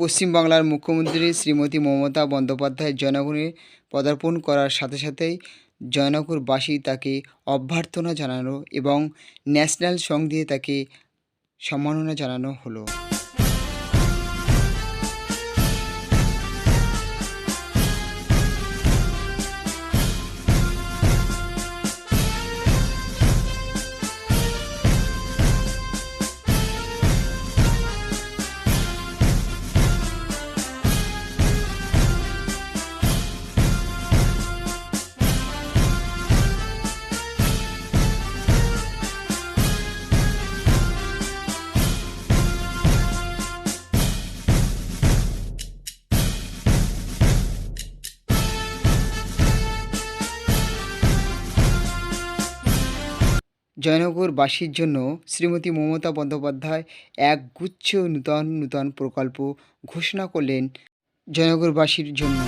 পশ্চিমবাংলার মুখ্যমন্ত্রী শ্রীমতী মমতা বন্দ্যোপাধ্যায় জয়নগরে পদার্পণ করার সাথে সাথেই জয়নগরবাসী তাকে অভ্যর্থনা জানানো এবং ন্যাশনাল সং দিয়ে তাকে সম্মাননা জানানো হলো। জয়নগরবাসীর জন্য শ্রীমতী মমতা বন্দ্যোপাধ্যায় এক গুচ্ছ নূতন নূতন প্রকল্প ঘোষণা করলেন জয়নগরবাসীর জন্য।